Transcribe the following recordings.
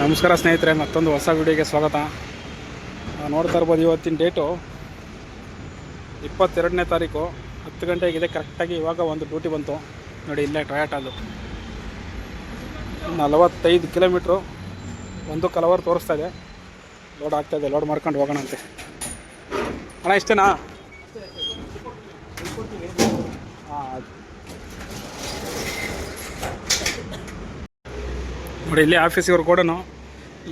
ನಮಸ್ಕಾರ ಸ್ನೇಹಿತರೆ, ಮತ್ತೊಂದು ಹೊಸ ವಿಡಿಯೋಗೆ ಸ್ವಾಗತ. ನೋಡ್ತಾ ಇರ್ಬೋದು ಇವತ್ತಿನ ಡೇಟು ಇಪ್ಪತ್ತೆರಡನೇ ತಾರೀಕು. ಹತ್ತು ಗಂಟೆಗಿದೆ ಕರೆಕ್ಟಾಗಿ ಇವಾಗ ಒಂದು ಡ್ಯೂಟಿ ಬಂತು. ನೋಡಿ, ಇಲ್ಲೇ ಟೊಯಾಟದು ನಲವತ್ತೈದು ಕಿಲೋಮೀಟ್ರು ಒಂದು ಕಲವರ್ ತೋರಿಸ್ತಾ ಇದೆ. ಲೋಡ್ ಆಗ್ತಾ ಇದೆ. ಲೋಡ್ ಮಾಡ್ಕೊಂಡು ಹೋಗೋಣ ಅಂತೆ. ಅಣ್ಣ, ಇಷ್ಟೇನಾ? ಹಾಂ ನೋಡಿ, ಇಲ್ಲಿ ಆಫೀಸಿಗೆ ಕೂಡ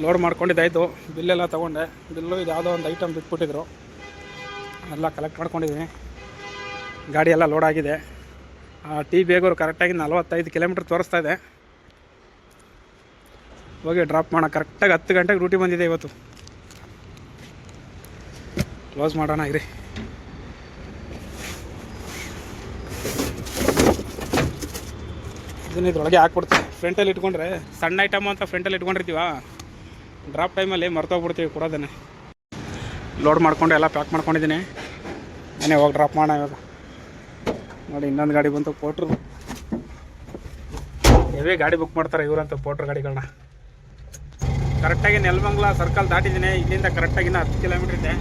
ಲೋಡ್ ಮಾಡ್ಕೊಂಡಿದ್ದಾಯಿತು. ಬಿಲ್ಲೆಲ್ಲ ತೊಗೊಂಡೆ. ಬಿಲ್ಲು ಇದು ಯಾವುದೋ ಒಂದು ಐಟಮ್ ಬಿಟ್ಬಿಟ್ಟಿದ್ರು. ಎಲ್ಲ ಕಲೆಕ್ಟ್ ಮಾಡ್ಕೊಂಡಿದ್ದೀನಿ ಗಾಡಿ ಎಲ್ಲ ಲೋಡ್ ಆಗಿದೆ. ಟಿ ಬೇಗವ್ರು ಕರೆಕ್ಟಾಗಿ ನಲ್ವತ್ತೈದು ಕಿಲೋಮೀಟ್ರ್ ತೋರಿಸ್ತಾ ಇದೆ. ಹೋಗಿ ಡ್ರಾಪ್ ಮಾಡೋಣ. ಕರೆಕ್ಟಾಗಿ ಹತ್ತು ಗಂಟೆಗೆ ಡ್ಯೂಟಿ ಬಂದಿದೆ ಇವತ್ತು. ಕ್ಲೋಸ್ ಮಾಡೋಣ, ಇರಿ. ಇದನ್ನ ಇದ್ರೊಳಗೆ ಹಾಕ್ಬಿಡ್ತೀವಿ ಫ್ರಂಟಲ್ಲಿ ಇಟ್ಕೊಂಡ್ರೆ ಸಣ್ಣ ಐಟಮ್ ಅಂತ ಫ್ರಂಟಲ್ಲಿ ಇಟ್ಕೊಂಡಿರ್ತೀವ ಡ್ರಾಪ್ ಟೈಮಲ್ಲಿ ಮರ್ತೋಗ್ಬಿಡ್ತೀವಿ ಕೊಡೋದನ್ನು ಲೋಡ್ ಮಾಡ್ಕೊಂಡು ಎಲ್ಲ ಪ್ಯಾಕ್ ಮಾಡ್ಕೊಂಡಿದ್ದೀನಿ. ಏನೇ ಹೋಗಿ ಡ್ರಾಪ್ ಮಾಡೋಣ ಇವಾಗ. ನೋಡಿ, ಇನ್ನೊಂದು ಗಾಡಿ ಬಂತು ಪೋಟ್ರು ಹೆವಿ ಗಾಡಿ ಬುಕ್ ಮಾಡ್ತಾರೆ ಇವರಂತ ಪೋಟ್ರ್ ಗಾಡಿಗಳನ್ನ ಕರೆಕ್ಟಾಗಿ ನೆಲಮಂಗ್ಲ ಸರ್ಕಲ್ ದಾಟಿದ್ದೀನಿ. ಇಲ್ಲಿಂದ ಕರೆಕ್ಟಾಗಿ ಇನ್ನೂ ಹತ್ತು ಕಿಲೋಮೀಟ್ರ್ ಇದೆ.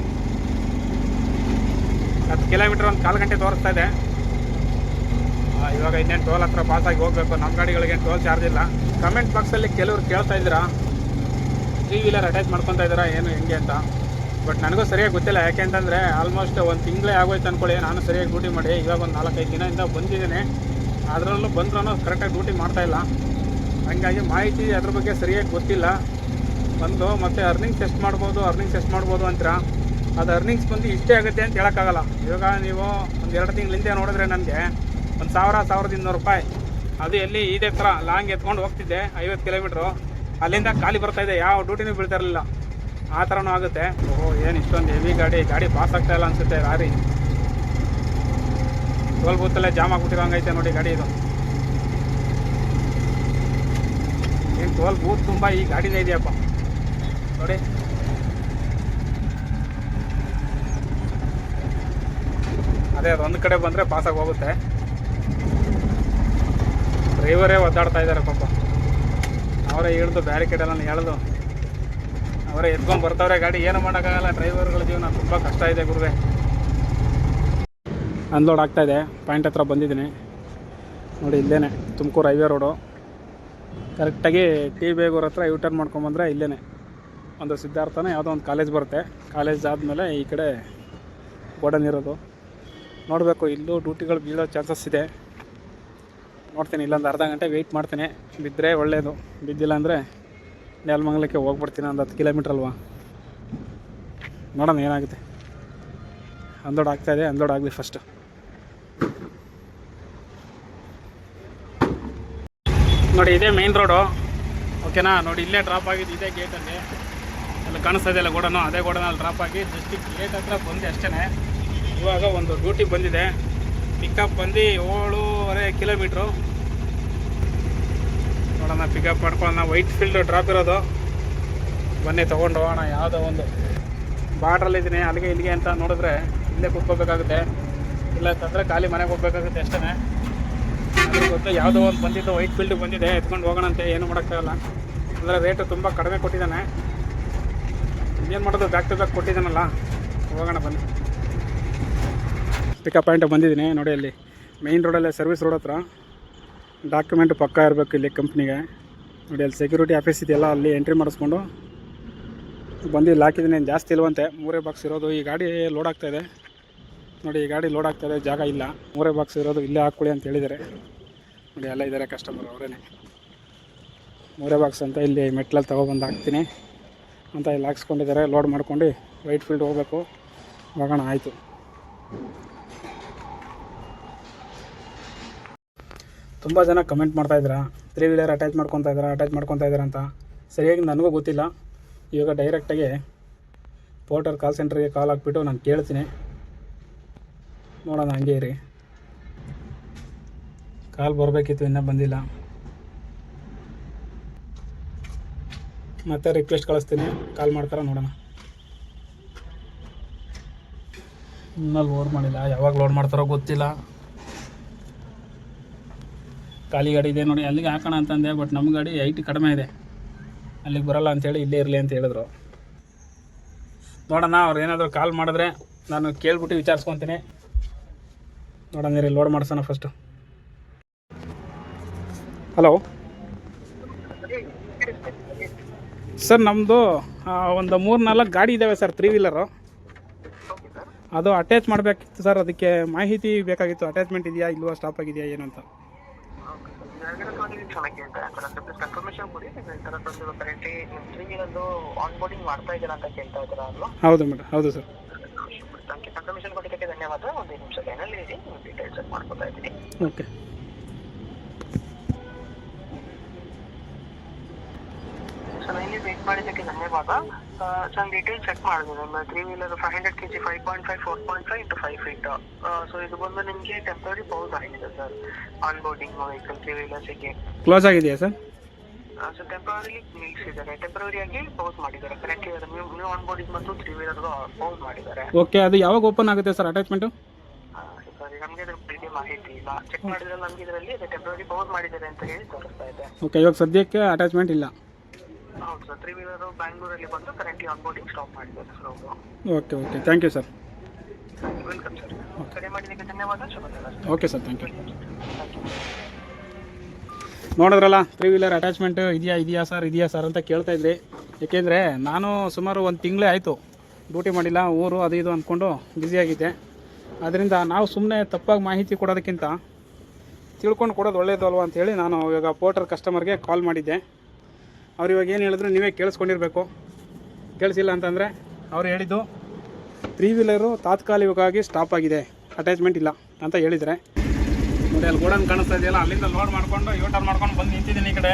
ಹತ್ತು ಕಿಲೋಮೀಟ್ರ್ ಒಂದು ಕಾಲು ಗಂಟೆ ತೋರಿಸ್ತಾ ಇದೆ. ಇವಾಗ ಇನ್ನೇನು ಟೋಲ್ ಹತ್ರ ಪಾಸಾಗಿ ಹೋಗಬೇಕು. ನಮ್ಮ ಗಾಡಿಗಳಿಗೆ ಟೋಲ್ ಚಾರ್ಜ್ ಇಲ್ಲ. ಕಮೆಂಟ್ ಬಾಕ್ಸಲ್ಲಿ ಕೆಲವರು ಕೇಳ್ತಾ ಇದ್ದೀರಾ? ತ್ರೀ ವೀಲರ್ ಅಟ್ಯಾಚ್ ಮಾಡ್ಕೊತಾ ಇದ್ದೀರಾ? ಏನು, ಹೆಂಗೆ ಅಂತ. ಬಟ್ ನನಗೂ ಸರಿಯಾಗಿ ಗೊತ್ತಿಲ್ಲ. ಯಾಕೆ ಅಂತಂದರೆ ಆಲ್ಮೋಸ್ಟ್ ಒಂದು ತಿಂಗಳೇ ಆಗೋಯ್ತು ಅಂದ್ಕೊಳ್ಳಿ ನಾನು ಸರಿಯಾಗಿ ಡ್ಯೂಟಿ ಮಾಡಿ. ಇವಾಗ ಒಂದು ನಾಲ್ಕೈದು ದಿನದಿಂದ ಬಂದಿದ್ದೀನಿ. ಅದರಲ್ಲೂ ಬಂದ್ರೂ ಕರೆಕ್ಟಾಗಿ ಡ್ಯೂಟಿ ಮಾಡ್ತಾಯಿಲ್ಲ ಹಂಗಾಗಿ ಮಾಹಿತಿ ಅದ್ರ ಬಗ್ಗೆ ಸರಿಯಾಗಿ ಗೊತ್ತಿಲ್ಲ. ಬಂದು ಮತ್ತು ಅರ್ನಿಂಗ್ಸ್ ಎಷ್ಟು ಮಾಡ್ಬೋದು ಅರ್ನಿಂಗ್ಸ್ ಎಷ್ಟು ಮಾಡ್ಬೋದು ಅಂತೀರಾ? ಅದು ಅರ್ನಿಂಗ್ಸ್ ಬಂದು ಇಷ್ಟೇ ಆಗುತ್ತೆ ಅಂತ ಹೇಳೋಕ್ಕಾಗಲ್ಲ. ಇವಾಗ ನೀವು ಒಂದು ಎರಡು ತಿಂಗಳಿಂದ ನೋಡಿದ್ರೆ ನನಗೆ ಒಂದು ಸಾವಿರ, ಸಾವಿರದ ಇನ್ನೂರು ರೂಪಾಯಿ. ಅದು ಎಲ್ಲಿ ಇದೇ ಥರ ಲಾಂಗ್ ಎತ್ಕೊಂಡು ಹೋಗ್ತಿದ್ದೆ, ಐವತ್ತು ಕಿಲೋಮೀಟ್ರು. ಅಲ್ಲಿಂದ ಖಾಲಿ ಬರ್ತಾ ಇದೆ, ಯಾವ ಡ್ಯೂಟಿನೂ ಬೀಳ್ತಾ ಇರಲಿಲ್ಲ ಆ ಥರನೂ ಆಗುತ್ತೆ. ಓಹೋ, ಏನು ಇಷ್ಟೊಂದು ಹೆವಿ ಗಾಡಿ ಗಾಡಿ ಪಾಸ್ ಆಗ್ತಾ ಇಲ್ಲ ಅನಿಸುತ್ತೆ, ಲಾರಿ. ಟೋಲ್ ಬೂತಲ್ಲೇ ಜಾಮ್ ಆಗ್ಬಿಟ್ಟಿರೋಂಗೈತೆ ನೋಡಿ ಗಾಡಿ ಇದು. ಏನು ಟೋಲ್ ಬೂತ್ ತುಂಬ ಈ ಗಾಡಿನೇ ಇದೆಯಪ್ಪ. ನೋಡಿ. ಅದೇ, ಅದೊಂದು ಕಡೆ ಬಂದರೆ ಪಾಸಾಗಿ ಹೋಗುತ್ತೆ. ಡ್ರೈವರೇ ಒದ್ದಾಡ್ತಾ ಇದ್ದಾರೆ ಪಾಪ. ಅವರೇ ಹಿಡ್ದು ಬ್ಯಾರಿಕೇಡ್ ಎಲ್ಲ ಎಳೆದು ಅವರೇ ಎತ್ಕೊಂಡು ಬರ್ತಾವ್ರೆ ಗಾಡಿ. ಏನು ಮಾಡೋಕ್ಕಾಗಲ್ಲ. ಡ್ರೈವರ್ಗಳ ಜೀವನ ತುಂಬ ಕಷ್ಟ ಇದೆ ಗುರುವೆ. ಅನ್ಲೋಡ್ ಇದೆ. ಪಾಯಿಂಟ್ ಹತ್ರ ಬಂದಿದ್ದೀನಿ. ನೋಡಿ ಇಲ್ಲೇ ತುಮಕೂರು ಹೈವೇ ರೋಡು. ಕರೆಕ್ಟಾಗಿ ಟಿ ಬೇಗೂರ ಹತ್ರ ಯೂ ಟರ್ನ್ ಮಾಡ್ಕೊಂಬಂದ್ರೆ ಇಲ್ಲೇ ಒಂದು ಸಿದ್ಧಾರ್ಥನೇ ಯಾವುದೋ ಒಂದು ಕಾಲೇಜ್ ಬರುತ್ತೆ. ಕಾಲೇಜ್ ಆದಮೇಲೆ ಈ ಕಡೆ ಗೋಡನ್ ಇರೋದು. ನೋಡಬೇಕು, ಇಲ್ಲೂ ಡ್ಯೂಟಿಗಳು ಬೀಳೋ ಚಾನ್ಸಸ್ ಇದೆ. ನೋಡ್ತೀನಿ, ಇಲ್ಲೊಂದು ಅರ್ಧ ಗಂಟೆ ವೆಯ್ಟ್ ಮಾಡ್ತೀನಿ. ಬಿದ್ದರೆ ಒಳ್ಳೆಯದು ಬಿದ್ದಿಲ್ಲ ಅಂದರೆ ನೆಲಮಂಗಲಕ್ಕೆ ಹೋಗ್ಬಿಡ್ತೀನಿ ಒಂದು ಹತ್ತು ಕಿಲೋಮೀಟ್ರ್ ಅಲ್ವಾ. ನೋಡೋಣ ಏನಾಗುತ್ತೆ. ಅನ್ಲೋಡ್ ಆಗ್ತಾಯಿದೆ ಅನ್ಲೋಡ್ ಆಗಲಿ ಫಸ್ಟು ನೋಡಿ, ಇದೇ ಮೇನ್ ರೋಡು ಓಕೆನಾ ನೋಡಿ, ಇಲ್ಲೇ ಡ್ರಾಪ್ ಆಗಿದ್ದು ಇದೇ ಗೇಟಲ್ಲಿ ಅಲ್ಲಿ. ಕಾಣಿಸ್ತಾ ಇದೆಯಲ್ಲ ಗೋಡನು? ಅದೇ ಗೋಡನಲ್ಲಿ ಡ್ರಾಪ್ ಆಗಿ ಜಸ್ಟ್ ಗೇಟ್ ಹತ್ರ ಬಂದೆ ಅಷ್ಟೇ ಇವಾಗ ಒಂದು ಡ್ಯೂಟಿ ಬಂದಿದೆ. ಪಿಕಪ್ ಬಂದು ಏಳೂವರೆ ಕಿಲೋಮೀಟ್ರು ನೋಡೋಣ ಪಿಕಪ್ ಮಾಡ್ಕೊಳ್ಳೋಣ. ವೈಟ್ ಫೀಲ್ಡ್ ಡ್ರಾಪ್ ಇರೋದು. ಬನ್ನಿ, ತೊಗೊಂಡು ಹೋಗೋಣ. ಯಾವುದೋ ಒಂದು ಬಾರ್ಡ್ರಲ್ಲಿದ್ದೀನಿ ಅಲ್ಲಿಗೆ ಇಲ್ಲಿಗೆ ಅಂತ ನೋಡಿದ್ರೆ ಇಲ್ಲೇ ಕೂತ್ಕೋಬೇಕಾಗುತ್ತೆ. ಇಲ್ಲ ಅಂತಂದರೆ ಖಾಲಿ ಮನೆಗೆ ಹೋಗ್ಬೇಕಾಗುತ್ತೆ ಅಷ್ಟೇ ಗೊತ್ತು, ಯಾವುದೋ ಒಂದು ಬಂದಿದ್ದು ವೈಟ್ ಫೀಲ್ಡ್ ಬಂದಿದೆ, ಎತ್ಕೊಂಡು ಹೋಗೋಣ ಅಂತ ಏನು ಮಾಡೋಕ್ಕಾಗಲ್ಲ. ಅಂದರೆ ರೇಟು ತುಂಬ ಕಡಿಮೆ ಕೊಟ್ಟಿದ್ದಾನೆ. ಏನು ಮಾಡೋದು ಬ್ಯಾಕ್ ಟು ಬ್ಯಾಕ್ ಕೊಟ್ಟಿದ್ದಾನಲ್ಲ. ಹೋಗೋಣ ಬನ್ನಿ. ಪಿಕಪ್ ಪಾಯಿಂಟ್ ಬಂದಿದ್ದೀನಿ, ನೋಡಿ ಅಲ್ಲಿ. ಮೇಯ್ನ್ ರೋಡಲ್ಲೇ ಸರ್ವಿಸ್ ರೋಡ್ ಹತ್ರ. ಡಾಕ್ಯುಮೆಂಟ್ ಪಕ್ಕ ಇರಬೇಕು ಇಲ್ಲಿ ಕಂಪ್ನಿಗೆ ನೋಡಿ ಅಲ್ಲಿ ಸೆಕ್ಯೂರಿಟಿ ಆಫೀಸ್ ಇದೆಯಲ್ಲ, ಅಲ್ಲಿ ಎಂಟ್ರಿ ಮಾಡಿಸ್ಕೊಂಡು. ಬಂದು ಇಲ್ಲಿ ಹಾಕಿದ್ದೀನಿ ಜಾಸ್ತಿ ಇಲ್ವಂತೆ. ಮೂರೇ ಬಾಕ್ಸ್ ಇರೋದು. ಈ ಗಾಡಿ ಲೋಡ್ ಇದೆ. ನೋಡಿ, ಈ ಗಾಡಿ ಲೋಡ್ ಆಗ್ತಾಯಿದೆ ಜಾಗ ಇಲ್ಲ. ಮೂರೇ ಬಾಕ್ಸ್ ಇರೋದು, ಇಲ್ಲೇ ಹಾಕ್ಕೊಳ್ಳಿ ಅಂತ ಹೇಳಿದ್ದಾರೆ. ನೋಡಿ ಎಲ್ಲ ಇದ್ದಾರೆ ಕಸ್ಟಮರ್ ಅವರೇ ಮೂರೇ ಬಾಕ್ಸ್ ಅಂತ ಇಲ್ಲಿ ಮೆಟ್ಲಲ್ಲಿ ತೊಗೊಬಂದು ಹಾಕ್ತೀನಿ. ಅಂತ ಇಲ್ಲಿ ಹಾಕ್ಸ್ಕೊಂಡಿದ್ದಾರೆ. ಲೋಡ್ ಮಾಡ್ಕೊಂಡು ವೈಟ್ ಫೀಲ್ಡ್ ಹೋಗಬೇಕು. ಹೋಗೋಣ, ಆಯಿತು. ತುಂಬ ಜನ ಕಮೆಂಟ್ ಮಾಡ್ತಾ ಇದ್ದೀರಾ? ತ್ರೀ ವೀಲರ್ ಅಟ್ಯಾಚ್ ಮಾಡ್ಕೊತಾ ಇದ್ದೀರಾ? ಅಟ್ಯಾಚ್ ಮಾಡ್ಕೊತಾ ಇದ್ದೀರಾ ಅಂತ? ಸರಿಯಾಗಿ ನನಗೂ ಗೊತ್ತಿಲ್ಲ. ಇವಾಗ ಡೈರೆಕ್ಟಾಗಿ ಪೋರ್ಟರ್ ಕಾಲ್ ಸೆಂಟ್ರಿಗೆ ಕಾಲ್ ಹಾಕ್ಬಿಟ್ಟು ನಾನು ಕೇಳ್ತೀನಿ. ನೋಡೋಣ ಹಂಗೆ ಇರಿ. ಕಾಲ್ ಬರಬೇಕಿತ್ತು, ಇನ್ನೂ ಬಂದಿಲ್ಲ. ಮತ್ತೆ ರಿಕ್ವೆಸ್ಟ್ ಕಳಿಸ್ತೀನಿ. ಕಾಲ್ ಮಾಡ್ತಾರ ನೋಡೋಣ. ಇನ್ನೂ ಲೋಡ್ ಮಾಡಿಲ್ಲ. ಯಾವಾಗ ಲೋಡ್ ಮಾಡ್ತಾರೋ ಗೊತ್ತಿಲ್ಲ. ಖಾಲಿ ಗಾಡಿ ಇದೆ ನೋಡಿ, ಅಲ್ಲಿಗೆ ಹಾಕೋಣ ಅಂತಂದೆ ಬಟ್ ನಮ್ಮ ಗಾಡಿ ಐಟ್ ಕಡಿಮೆ ಇದೆ. ಅಲ್ಲಿಗೆ ಬರೋಲ್ಲ ಅಂತೇಳಿ ಇಲ್ಲೇ ಇರಲಿ ಅಂತ ಹೇಳಿದ್ರು. ನೋಡೋಣ ಅವ್ರು ಏನಾದರೂ ಕಾಲ್ ಮಾಡಿದ್ರೆ ನಾನು ಕೇಳ್ಬಿಟ್ಟು ವಿಚಾರಿಸ್ಕೊತೀನಿ. ನೋಡೋಣ ರೀ ಲೋಡ್ ಮಾಡಿಸೋಣ ಫಸ್ಟು ಹಲೋ ಸರ್ ನಮ್ಮದು ಒಂದು ಮೂರು ನಾಲ್ಕು ಗಾಡಿ ಇದ್ದಾವೆ ಸರ್ ತ್ರೀ ವೀಲರು ಅದು ಅಟ್ಯಾಚ್ ಮಾಡಬೇಕಿತ್ತು ಸರ್ ಅದಕ್ಕೆ ಮಾಹಿತಿ ಬೇಕಾಗಿತ್ತು. ಅಟ್ಯಾಚ್ಮೆಂಟ್ ಇದೆಯಾ, ಇಲ್ವಾ ಸ್ಟಾಪ್ ಆಗಿದೆಯಾ, ಏನು ಅಂತ. ಚೆನ್ನಾಗಿ ಅಂತ ಕನ್ಫರ್ಮೇಶನ್ ಕೊಡಿ ನೀವು ಈ ಥರ ನಿಮ್ಮ ವೀಲರ್ದು ಆನ್ ಬೋರ್ಡಿಂಗ್ ಮಾಡ್ತಾ ಇದ್ದೀರಾ ಅಂತ ಕೇಳ್ತಾ ಇದ್ದೀರಾ ಅಲ್ವಾ? ಹೌದು ಮೇಡಮ್ ಹೌದು ಸರ್ ಕನ್ಫರ್ಮೇಶನ್ ಕೊಟ್ಟಿದ್ದಕ್ಕೆ ಧನ್ಯವಾದ. ಒಂದು ನಿಮಿಷ ಲೈನಲ್ಲಿ ಇರಿ ಡೀಟೇಲ್ಸ್ ಚೆಕ್ ಮಾಡ್ಕೊತಾ ಇದ್ದೀನಿ ಓಕೆ ಸೊ ಇಲ್ಲಿ ವೇಟ್ ಮಾಡಿದ್ದಕ್ಕೆ ಧನ್ಯವಾದ. ನಾನು ಡೀಟೇಲ್ ಚೆಕ್ ಮಾಡಿದೆ ನಮ್ಮ three wheeler five hundred K G five point five four point five into five feet so ಇದು ಬಂದು ನಿಮಗೆ ಟೆಂಪರರಿ ಪೌಸ್ ಆಗಿದೆ sir on boarding vehicle three ವೀಲರ್ಸಿಗೆ close ಆಗಿದೆಯಾ ಸರ್ ಸೊ ಟೆಂಪರರಿ ನಿಲ್ಲಿಸಿದ್ದಾರೆ ಟೆಂಪರರಿ ಆಗಿ ಪೌಸ್ ಮಾಡಿದ್ದಾರೆ. Correct new new on boarding ಮತ್ತು three wheeler pause ಮಾಡಿದ್ದಾರೆ. ಓಕೆ ಅದು ಯಾವಾಗ ಓಪನ್ ಆಗುತ್ತೆ ಸರ್ ಅಟ್ಯಾಚ್ಮೆಂಟು ಸಾರಿ ನಮಗೆ ಅದ್ರ ಬಗ್ಗೆ ಮಾಹಿತಿ ಇಲ್ಲ. ಚೆಕ್ ಮಾಡಿದ್ರೆ ನಮಗೆ ಇದರಲ್ಲಿ ಟೆಂಪರರಿ ಪೌಸ್ ಮಾಡಿದ್ದಾರೆ ಅಂತ ಹೇಳಿ ತೋರಿಸ್ತಾ ಇದೆ. ಓಕೆ ಇವಾಗ ಸದ್ಯಕ್ಕೆ ಅಟ್ಯಾಚ್ಮೆಂಟ್ ಇಲ್ಲ. ಹೌದು ಸರ್. ತ್ರೀ ವೀಲರ್ ಬ್ಯಾಂಗ್ಳೂರಲ್ಲಿ ಬಂದು ಕರೆಂಟ್ಲಿ ಆನ್ ಬೋರ್ಡಿಂಗ್ ಸ್ಟಾಪ್ ಮಾಡಿದ್ದಾರೆ ಸರ್ ಅವರು. Okay okay thank you sir welcome sir ಕರೆ ಮಾಡಿದ್ದಕ್ಕೆ ಧನ್ಯವಾದ. ಶುಭ sir. Okay sir thank you ನೋಡಿದ್ರಲ್ಲ ತ್ರೀ ವೀಲರ್ ಅಟ್ಯಾಚ್ಮೆಂಟ್ ಇದೆಯಾ ಇದೆಯಾ ಸರ್ ಇದೆಯಾ ಸರ್ ಅಂತ ಕೇಳ್ತಾ ಇದ್ರಿ. ಏಕೆಂದರೆ ನಾನು ಸುಮಾರು ಒಂದು ತಿಂಗಳೇ ಆಯಿತು ಡ್ಯೂಟಿ ಮಾಡಿಲ್ಲ ಊರು ಅದು ಇದು ಅಂದ್ಕೊಂಡು ಬ್ಯುಸಿಯಾಗಿದ್ದೆ ಅದರಿಂದ ನಾವು ಸುಮ್ಮನೆ ತಪ್ಪಾಗಿ ಮಾಹಿತಿ ಕೊಡೋದಕ್ಕಿಂತ ತಿಳ್ಕೊಂಡು ಕೊಡೋದು ಒಳ್ಳೆಯದು ಅಲ್ವಾ ಅಂತೇಳಿ ನಾನು ಇವಾಗ ಪೋರ್ಟರ್ ಕಸ್ಟಮರ್ಗೆ ಕಾಲ್ ಮಾಡಿದ್ದೆ. ಅವ್ರು ಇವಾಗ ಏನು ಹೇಳಿದ್ರು ನೀವೇ ಕೇಳಿಸ್ಕೊಂಡಿರ್ಬೇಕು. ಕೇಳಿಸಿಲ್ಲ ಅಂತಂದರೆ ಅವ್ರು ಹೇಳಿದ್ದು ತ್ರೀ ವೀಲರು ತಾತ್ಕಾಲಿಕವಾಗಿ ಸ್ಟಾಪ್ ಆಗಿದೆ ಅಟ್ಯಾಚ್ಮೆಂಟ್ ಇಲ್ಲ ಅಂತ ಹೇಳಿದರೆ. ನೋಡಿ, ಅಲ್ಲಿ ಗೋಡನ್ ಕಾಣಿಸ್ತಾ ಇದೆಯಲ್ಲ, ಅಲ್ಲಿಂದ ಲೋಡ್ ಮಾಡ್ಕೊಂಡು ಯೂಟರ್ ಮಾಡ್ಕೊಂಡು ಬಂದು ನಿಂತಿದ್ದೀನಿ ಈ ಕಡೆ.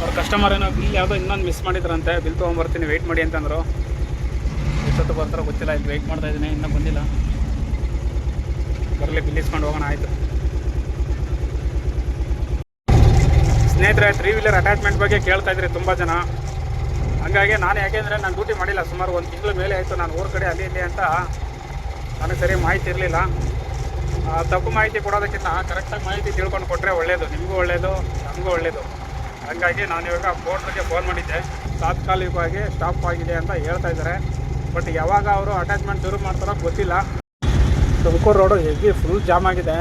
ಅವ್ರು ಕಸ್ಟಮರ್ ಏನೋ ಬಿಲ್ ಯಾವುದೋ ಇನ್ನೊಂದು ಮಿಸ್ ಮಾಡಿದ್ರಂತೆ ಬಿಲ್ ತೊಗೊಂಬರ್ತೀನಿ ವೆಯ್ಟ್ ಮಾಡಿ ಅಂತಂದರು. ಎಷ್ಟೊತ್ತು ಬರ್ತಾರೋ ಗೊತ್ತಿಲ್ಲ, ಇಲ್ಲಿ ವೆಯ್ಟ್ ಮಾಡ್ತಾ ಇದ್ದೀನಿ, ಇನ್ನೂ ಬಂದಿಲ್ಲ. ಬರಲಿ ಬಿಲ್ ಇಸ್ಕೊಂಡು ಹೋಗೋಣ, ಆಯಿತು. ಸ್ನೇಹಿತರೆ ತ್ರೀ ವೀಲರ್ ಅಟ್ಯಾಚ್ಮೆಂಟ್ ಬಗ್ಗೆ ಕೇಳ್ತಾ ಇದ್ರಿ ತುಂಬ ಜನ. ಹಂಗಾಗಿ ನಾನು ಯಾಕೆಂದರೆ ನಾನು ಡ್ಯೂಟಿ ಮಾಡಿಲ್ಲ, ಸುಮಾರು ಒಂದು ತಿಂಗಳ ಮೇಲೆ ಆಯಿತು. ನಾನು ಊರ ಕಡೆ ಅಲ್ಲಿ ಇಲ್ಲಿ ಅಂತ ನನಗೆ ಸರಿ ಮಾಹಿತಿ ಇರಲಿಲ್ಲ. ತಪ್ಪು ಮಾಹಿತಿ ಕೊಡೋದಕ್ಕಿಂತ ಕರೆಕ್ಟಾಗಿ ಮಾಹಿತಿ ತಿಳ್ಕೊಂಡು ಕೊಟ್ಟರೆ ಒಳ್ಳೆಯದು ನಿಮಗೂ ಒಳ್ಳೆಯದು ನಮಗೂ ಒಳ್ಳೆಯದು ಹಾಗಾಗಿ ನಾನು ಇವಾಗ ಬೋರ್ಡ್ರಿಗೆ ಫೋನ್ ಮಾಡಿದ್ದೆ. ತಾತ್ಕಾಲಿಕವಾಗಿ ಸ್ಟಾಪ್ ಆಗಿದೆ ಅಂತ ಹೇಳ್ತಾ ಇದ್ದಾರೆ. ಬಟ್ ಯಾವಾಗ ಅವರು ಅಟ್ಯಾಚ್ಮೆಂಟ್ ಶುರು ಮಾಡ್ತಾರೋ ಗೊತ್ತಿಲ್ಲ. Tumakuru road heavy full jam ಆಗಿದೆ.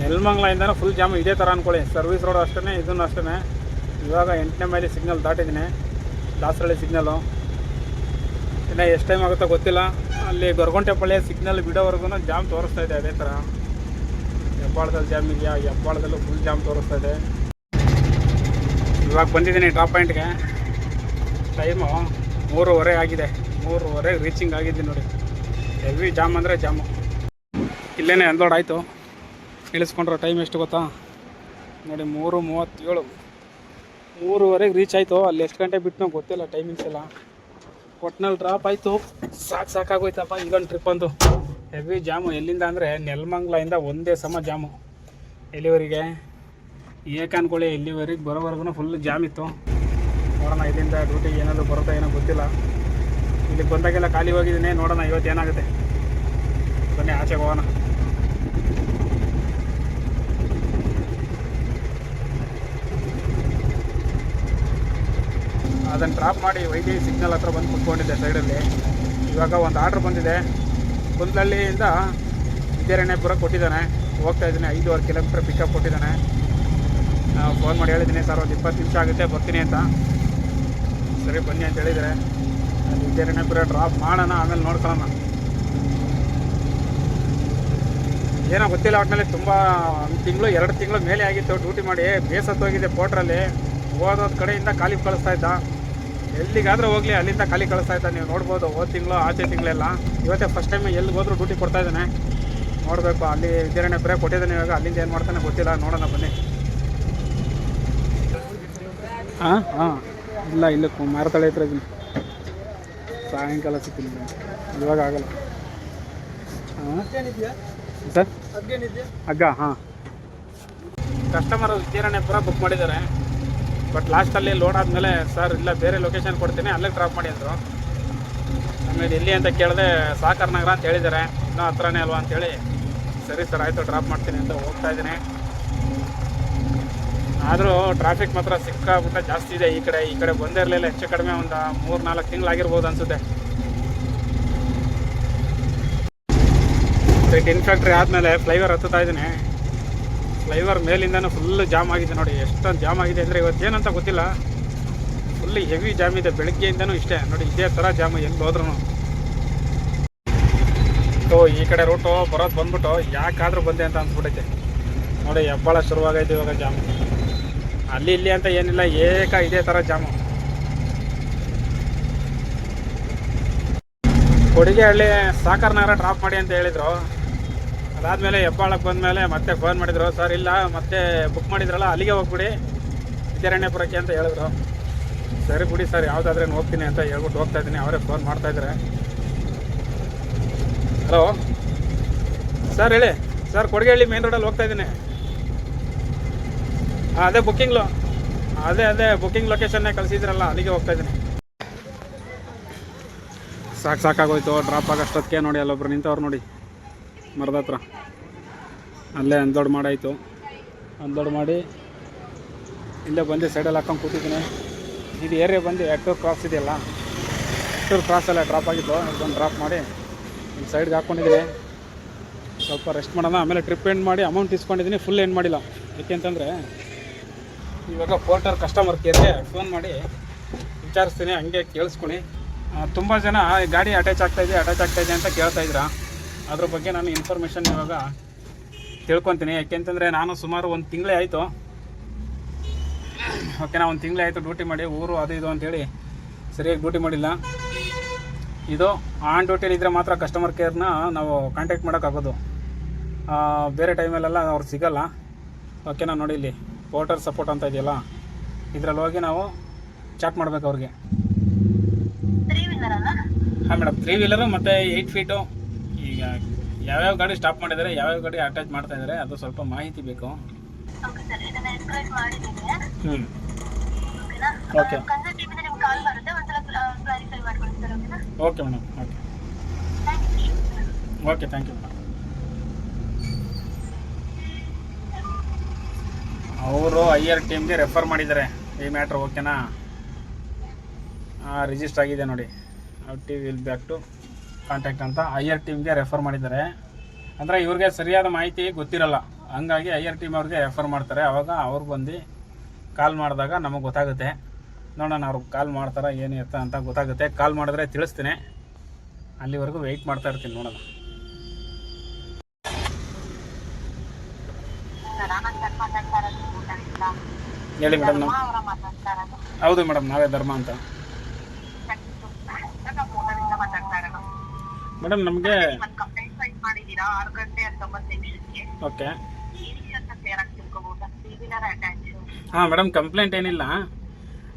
ನೆಲಮಂಗ್ಲಿಂದನೂ ಫುಲ್ ಜಾಮ್ ಇದೇ ಥರ ಅಂದ್ಕೊಳ್ಳಿ ಸರ್ವಿಸ್ ರೋಡ್ ಅಷ್ಟೇ ಇದನ್ನು ಅಷ್ಟೇ ಇವಾಗ ಎಂಟನೇ ಮೈಲಿ ಸಿಗ್ನಲ್ ದಾಟಿದ್ದೀನಿ. ದಾಸರಳ್ಳಿ ಸಿಗ್ನಲ್ಲು ಇನ್ನು ಎಷ್ಟು ಟೈಮ್ ಆಗುತ್ತೋ ಗೊತ್ತಿಲ್ಲ. ಅಲ್ಲಿ ಗೊರಗುಂಟೆಪಳ್ಳಿ ಸಿಗ್ನಲ್ ಬಿಡೋವರೆಗೂ ಜಾಮ್ ತೋರಿಸ್ತಾ ಇದೆ ಅದೇ ಥರ ಹೆಬ್ಬಾಳದಲ್ಲಿ ಜಾಮ್ ಇದೆಯಾ? ಹೆಬ್ಬಾಳದಲ್ಲೂ ಫುಲ್ ಜಾಮ್ ತೋರಿಸ್ತಾ ಇದೆ. ಇವಾಗ ಬಂದಿದ್ದೀನಿ ಡ್ರಾಪ್ ಪಾಯಿಂಟ್ಗೆ ಟೈಮು ಮೂರುವರೆ ಆಗಿದೆ. ಮೂರುವರೆ ರೀಚಿಂಗ್ ಆಗಿದ್ದೀನಿ ನೋಡಿ. ಹೆವಿ ಜಾಮ್ ಅಂದರೆ ಜಾಮು ಇಲ್ಲೇ ಅನ್ಲೋಡ್ ಆಯಿತು. ಇಳಿಸ್ಕೊಂಡ್ರೆ ಟೈಮ್ ಎಷ್ಟು ಗೊತ್ತಾ? ನೋಡಿ, ಮೂರು ಮೂವತ್ತೇಳು. ಮೂರುವರೆಗೆ ರೀಚ್ ಆಯಿತು. ಅಲ್ಲಿ ಎಷ್ಟು ಗಂಟೆ ಬಿಟ್ಟು ಗೊತ್ತಿಲ್ಲ ಟೈಮಿಂಗ್ಸ್ ಎಲ್ಲ. ಒಟ್ನಲ್ಲಿ ಡ್ರಾಪ್ ಆಯಿತು. ಸಾಕು ಸಾಕಾಗೋಯ್ತಪ್ಪ ಈಗೊಂದು ಟ್ರಿಪ್ ಒಂದು ಹೆವಿ ಜಾಮು ಎಲ್ಲಿಂದ ಅಂದರೆ ನೆಲಮಂಗ್ಲಿಂದ ಒಂದೇ ಸಮ ಜಾಮು ಎಲ್ಲಿವರೆಗೆ ಏಕಾನ್ಕೊಳ್ಳಿ ಇಲ್ಲಿವರೆಗೆ ಬರೋವರೆಗೂ ಫುಲ್ ಜಾಮ್ ಇತ್ತು. ನೋಡೋಣ, ಇಲ್ಲಿಂದ ಡ್ಯೂಟಿ ಏನಾದರೂ ಬರುತ್ತಾ ಏನೋ ಗೊತ್ತಿಲ್ಲ. ಇಲ್ಲಿಗೆ ಬಂದಾಗೆಲ್ಲ ಖಾಲಿ ಹೋಗಿದ್ದೀನಿ. ನೋಡೋಣ, ಇವತ್ತು ಏನಾಗುತ್ತೆ. ಬನ್ನಿ, ಆಚೆಗೆ ಹೋಗೋಣ. ಅದನ್ನು ಡ್ರಾಪ್ ಮಾಡಿ ವೈದ್ಯ ಸಿಗ್ನಲ್ ಹತ್ರ ಬಂದು ಕುತ್ಕೊಂಡಿದ್ದೆ ಸೈಡಲ್ಲಿ ಇವಾಗ ಒಂದು ಆರ್ಡ್ರ್ ಬಂದಿದೆ. ಕುಂದಳ್ಳಿಯಿಂದ ವಿದ್ಯಾರಣ್ಯಪುರ ಕೊಟ್ಟಿದ್ದಾನೆ. ಹೋಗ್ತಾ ಇದ್ದೀನಿ, ಐದೂವರೆ ಕಿಲೋಮೀಟ್ರ್ ಪಿಕಪ್ ಕೊಟ್ಟಿದ್ದಾನೆ. ಫೋನ್ ಮಾಡಿ ಹೇಳಿದ್ದೀನಿ, ಸರ್, ಒಂದು ಇಪ್ಪತ್ತು ನಿಮಿಷ ಆಗುತ್ತೆ, ಬರ್ತೀನಿ ಅಂತ. ಸರಿ, ಬನ್ನಿ ಅಂತ ಹೇಳಿದರೆ ಅಲ್ಲಿ ವಿದ್ಯಾರಣ್ಯಪುರ ಡ್ರಾಪ್ ಮಾಡೋಣ, ಆಮೇಲೆ ನೋಡ್ಕೊಳ್ಳೋಣ. ಏನೋ ಗೊತ್ತಿಲ್ಲ ಒಟ್ಟಿನಲ್ಲಿ ತುಂಬ ಒಂದು ತಿಂಗಳು, ಎರಡು ತಿಂಗಳು ಮೇಲೆ ಆಗಿತ್ತು, ಡ್ಯೂಟಿ ಮಾಡಿ ಬೇಸತ್ತೋಗಿದೆ ಪೋಟ್ರಲ್ಲಿ ಓದೋದ್ ಕಡೆಯಿಂದ ಖಾಲಿ ಕಳಿಸ್ತಾ ಇದ್ದ. ಎಲ್ಲಿಗಾದ್ರೂ ಹೋಗಲಿ ಅಲ್ಲಿಂದ ಖಾಲಿ ಕಳಿಸ್ತಾ ಇದ್ದ ನೀವು ನೋಡ್ಬೋದು ಹೋದ ತಿಂಗಳು ಆಚೆ ತಿಂಗಳೆಲ್ಲ. ಇವತ್ತೇ ಫಸ್ಟ್ ಟೈಮ್ ಎಲ್ಲಿಗೆ ಹೋದ್ರೂ ಡ್ಯೂಟಿ ಕೊಡ್ತಾ ಇದ್ದಾನೆ. ನೋಡಬೇಕು ಅಲ್ಲಿ ವಿದ್ಯಾರಣ್ಯಪುರ ಕೊಟ್ಟಿದ್ದಾನೆ ಇವಾಗ. ಅಲ್ಲಿಂದ ಏನು ಮಾಡ್ತಾನೆ ಗೊತ್ತಿಲ್ಲ. ನೋಡೋಣ ಬನ್ನಿ. ಹಾಂ ಹಾಂ ಇಲ್ಲ ಇಲ್ಲ ಮಾರತಾಳೆ ಹತ್ರ ಇದ್ದೀನಿ ಸಾಯಂಕಾಲ ಸಿಗ್ತೀನಿ ಇವಾಗ ಆಗಲ್ಲ. ಹಾಂ ಸರ್? ಹಗ್ಗ ಹಾಂ. ಕಸ್ಟಮರ್ ವಿದ್ಯಾರಣ್ಯಪುರ ಬುಕ್ ಮಾಡಿದ್ದಾರೆ. ಬಟ್ ಲಾಸ್ಟಲ್ಲಿ ಲೋಡ್ ಆದಮೇಲೆ, ಸರ್, ಇಲ್ಲ, ಬೇರೆ ಲೊಕೇಶನ್ ಕೊಡ್ತೀನಿ, ಅಲ್ಲೇ ಡ್ರಾಪ್ ಮಾಡಿ ಅಂದರು. ಆಮೇಲೆ ಎಲ್ಲಿ ಅಂತ ಕೇಳಿದೆ, ಸಾಕರ್ ನಗರ ಅಂತ ಹೇಳಿದ್ದಾರೆ ಇನ್ನೂ ಹತ್ರನೇ ಅಲ್ವಾ? ಅಂತೇಳಿ ಸರಿ ಸರ್, ಆಯಿತು ಡ್ರಾಪ್ ಮಾಡ್ತೀನಿ ಅಂತ ಹೋಗ್ತಾ ಇದ್ದೀನಿ. ಆದರೂ ಟ್ರಾಫಿಕ್ ಮಾತ್ರ ಸಿಕ್ಕಾಬಿಟ್ಟ ಜಾಸ್ತಿ ಇದೆ ಈ ಕಡೆ. ಈ ಕಡೆ ಬಂದೇ ಇರಲಿಲ್ಲ, ಹೆಚ್ಚು ಕಡಿಮೆ ಒಂದು ಮೂರು ನಾಲ್ಕು ತಿಂಗಳಾಗಿರ್ಬೋದು ಅನಿಸುತ್ತೆ. ಇನ್ಫ್ಯಾಕ್ಟ್ರಿ ಆದಮೇಲೆ ಫ್ಲೈವರ್ ಹತ್ತುತ್ತಾ ಇದ್ದೀನಿ. ಫ್ಲೈವರ್ ಮೇಲಿಂದನೂ ಫುಲ್ ಜಾಮ್ ಆಗಿದೆ ನೋಡಿ. ಎಷ್ಟೊಂದು ಜಾಮ್ ಆಗಿದೆ ಅಂದರೆ ಇವತ್ತೇನಂತ ಗೊತ್ತಿಲ್ಲ. ಫುಲ್ ಹೆವಿ ಜಾಮ್ ಇದೆ. ಬೆಳಗ್ಗೆಯಿಂದನೂ ಇಷ್ಟೇ. ನೋಡಿ, ಇದೇ ಥರ ಜಾಮ್ ಎಲ್ಲಿ ಹೋದ್ರೂ ಸೊ ಈ ಕಡೆ ರೂಟು ಬರೋದು ಬಂದ್ಬಿಟ್ಟು ಯಾಕಾದ್ರೂ ಬಂದೆ ಅಂತ ಅನ್ಸ್ಬಿಟ್ಟೈತೆ ನೋಡಿ, ಹೆಬ್ಬಾಳ ಶುರುವಾಗೈತೆ ಇವಾಗ ಜಾಮ್ ಅಲ್ಲಿ ಇಲ್ಲಿ ಅಂತ ಏನಿಲ್ಲ. ಏಕ ಇದೇ ಥರ ಜಾಮು ಕೊಡಿಗೆಹಳ್ಳಿ ಸಾಕರ್ ನಗರ ಡ್ರಾಪ್ ಮಾಡಿ ಅಂತ ಹೇಳಿದರು. ಅದಾದಮೇಲೆ ಹೆಬ್ಬಾಳಕ್ಕೆ ಬಂದಮೇಲೆ ಮತ್ತೆ ಫೋನ್ ಮಾಡಿದರು. ಸರ್, ಇಲ್ಲ, ಮತ್ತೆ ಬುಕ್ ಮಾಡಿದ್ರಲ್ಲ, ಅಲ್ಲಿಗೆ ಹೋಗ್ಬಿಡಿ. ವಿದ್ಯಾರಣ್ಯಪುರಕ್ಕೆ ಅಂತ ಹೇಳಿದ್ರು. ಸರಿ ಬಿಡಿ ಸರ್, ಯಾವುದಾದ್ರೆ ಹೋಗ್ತೀನಿ ಅಂತ ಹೇಳ್ಬಿಟ್ಟು ಹೋಗ್ತಾ ಇದ್ದೀನಿ. ಅವರೇ ಫೋನ್ ಮಾಡ್ತಾಯಿದ್ದಾರೆ ಹಲೋ ಸರ್ ಹೇಳಿ. ಸರ್ ಕೊಡಗೇಹಳ್ಳಿ ಮೇನ್ ರೋಡಲ್ಲಿ ಹೋಗ್ತಾ ಇದ್ದೀನಿ. ಹಾಂ, ಅದೇ ಬುಕ್ಕಿಂಗ್ ಅದೇ ಅದೇ ಬುಕ್ಕಿಂಗ್ ಲೊಕೇಶನ್ನೇ ಕಳಿಸಿದ್ರಲ್ಲ, ಅಲ್ಲಿಗೆ ಹೋಗ್ತಾ ಇದ್ದೀನಿ. ಸಾಕು, ಸಾಕಾಗೋಯ್ತು. ಡ್ರಾಪ್ ಆಗೋಷ್ಟೊತ್ತಿಗೆ ನೋಡಿ, ಅಲ್ಲೊಬ್ರು ನಿಂತವ್ರು ನೋಡಿ. ಮರದ ಹತ್ರ. ಅಲ್ಲೇ ಅನ್ಲೋಡ್ ಮಾಡಾಯಿತು. ಅನ್ಲೋಡ್ ಮಾಡಿ ಇಲ್ಲೇ ಬಂದು ಸೈಡಲ್ಲಿ ಹಾಕೊಂಡು ಕೂತಿದ್ದೀನಿ. ಇದು ಏರಿಯಾ ಬಂದು ಎಟ್ಟೂರು ಕ್ರಾಸ್ ಇದೆಯಲ್ಲ ಎಟ್ಟೂರು ಎಲ್ಲ ಡ್ರಾಪ್ ಆಗಿತ್ತು. ಬಂದು ಡ್ರಾಪ್ ಮಾಡಿ ಒಂದು ಸೈಡ್ಗೆ ಹಾಕ್ಕೊಂಡಿದ್ದೀನಿ ಸ್ವಲ್ಪ ರೆಸ್ಟ್ ಮಾಡೋಣ. ಆಮೇಲೆ ಟ್ರಿಪ್ ಎಂಡ್ ಮಾಡಿ ಅಮೌಂಟ್ ಇಸ್ಕೊಂಡಿದ್ದೀನಿ. ಫುಲ್ ಎಂಡ್ ಮಾಡಿಲ್ಲ. ಯಾಕೆಂತಂದರೆ ಇವಾಗ ಪೋರ್ಟರ್ ಕಸ್ಟಮರ್ ಕೇರ್ಗೆ ಫೋನ್ ಮಾಡಿ ವಿಚಾರಿಸ್ತೀನಿ ಹಂಗೆ ಕೇಳಿಸ್ಕೊಳ್ಳಿ ತುಂಬ ಜನ ಗಾಡಿ ಅಟ್ಯಾಚ್ ಆಗ್ತಾಯಿದೆ ಅಟ್ಯಾಚ್ ಆಗ್ತಾಯಿದೆ ಅಂತ ಕೇಳ್ತಾ ಇದ್ದೀರಾ? ಅದ್ರ ಬಗ್ಗೆ ನಾನು ಇನ್ಫಾರ್ಮೇಷನ್ ಇವಾಗ ತಿಳ್ಕೊತೀನಿ. ಯಾಕೆಂತಂದರೆ ನಾನು ಸುಮಾರು ಒಂದು ತಿಂಗಳೇ ಆಯಿತು. ಓಕೆನಾ ಒಂದು ತಿಂಗಳೇ ಆಯಿತು ಡ್ಯೂಟಿ ಮಾಡಿ ಊರು ಅದು ಇದು ಅಂತೇಳಿ ಸರಿಯಾಗಿ ಡ್ಯೂಟಿ ಮಾಡಿಲ್ಲ. ಇದು ಆನ್ ಡ್ಯೂಟಿಲಿ ಇದ್ದರೆ ಮಾತ್ರ ಕಸ್ಟಮರ್ ಕೇರ್ನ ನಾವು ಕಾಂಟ್ಯಾಕ್ಟ್ ಮಾಡೋಕ್ಕಾಗೋದು ಬೇರೆ ಟೈಮಲ್ಲೆಲ್ಲ ಅವ್ರು ಸಿಗಲ್ಲ. ಓಕೆನಾ ನೋಡಿ ಇಲ್ಲಿ ವೋಟರ್ ಸಪೋರ್ಟ್ ಅಂತ ಇದೆಯಲ್ಲ ಇದರಲ್ಲಿ ಹೋಗಿ ನಾವು ಚಾಟ್ ಮಾಡ್ಬೇಕು ಅವ್ರಿಗೆ. ಹಾಂ ಮೇಡಮ್ ತ್ರೀ ವೀಲರು ಮತ್ತು ಏಯ್ಟ್ ಫೀಟು ಯಾವ್ಯಾವ ಗಾಡಿ ಸ್ಟಾಪ್ ಮಾಡಿದ್ದಾರೆ ಯಾವ್ಯಾವ ಗಾಡಿ ಅಟ್ಯಾಚ್ ಮಾಡ್ತಾ ಇದ್ದಾರೆ ಅದು ಸ್ವಲ್ಪ ಮಾಹಿತಿ ಬೇಕು. ಓಕೆ ಮಾಡ್ಕೊಳ್ಳಿ ಓಕೆನಾ okay madam okay okay thank you madam ಅವರು ಐ ಆರ್ ಟೀಮ್ಗೆ ರೆಫರ್ ಮಾಡಿದ್ದಾರೆ. ಈ ಮ್ಯಾಟ್ರ್ ಓಕೆನಾ ರಿಜಿಸ್ಟರ್ ಆಗಿದೆ ನೋಡಿ. It will back to contact ಅಂತ ಐ ಆರ್ ಟೀಮ್ಗೆ ರೆಫರ್ ಮಾಡಿದ್ದಾರೆ. ಅಂದರೆ ಇವ್ರಿಗೆ ಸರಿಯಾದ ಮಾಹಿತಿ ಗೊತ್ತಿರಲ್ಲ. ಹಂಗಾಗಿ ಐ ಆರ್ ಟೀಮ್ ಅವ್ರಿಗೆ ರೆಫರ್ ಮಾಡ್ತಾರೆ. ಅವಾಗ ಅವ್ರು ಬಂದು ಕಾಲ್ ಮಾಡಿದಾಗ ನಮಗೆ ಗೊತ್ತಾಗುತ್ತೆ. ನೋಡೋಣ ಅವ್ರಿಗೆ ಕಾಲ್ ಮಾಡ್ತಾರ ಏನು ಎತ್ತ ಅಂತ ಗೊತ್ತಾಗುತ್ತೆ. ಕಾಲ್ ಮಾಡಿದ್ರೆ ತಿಳಿಸ್ತೀನಿ. ಅಲ್ಲಿವರೆಗೂ ವೆಯ್ಟ್ ಮಾಡ್ತಾ ಇರ್ತೀನಿ ನೋಡೋಣ. ಹೇಳಿ ಮೇಡಮ್ ಹೌದು ಮೇಡಮ್ ನಾವೇ ಧರ್ಮ ಅಂತ ನಾವು ಊಟದಿಂದ ಮಾತಾಡ್ತಾ ಇರೋದು ಮೇಡಮ್ ನಮಗೆ ಕಂಪ್ಲೇಂಟ್ ಫೈಲ್ ಮಾಡಿದ್ದೀರಾ? ಆರು ಗಂಟೆ ಹತ್ತೊಂಬತ್ತು ನಿಮಿಷಕ್ಕೆ. ಓಕೆ ಹಾಂ ಮೇಡಮ್ ಕಂಪ್ಲೇಂಟ್ ಏನಿಲ್ಲ.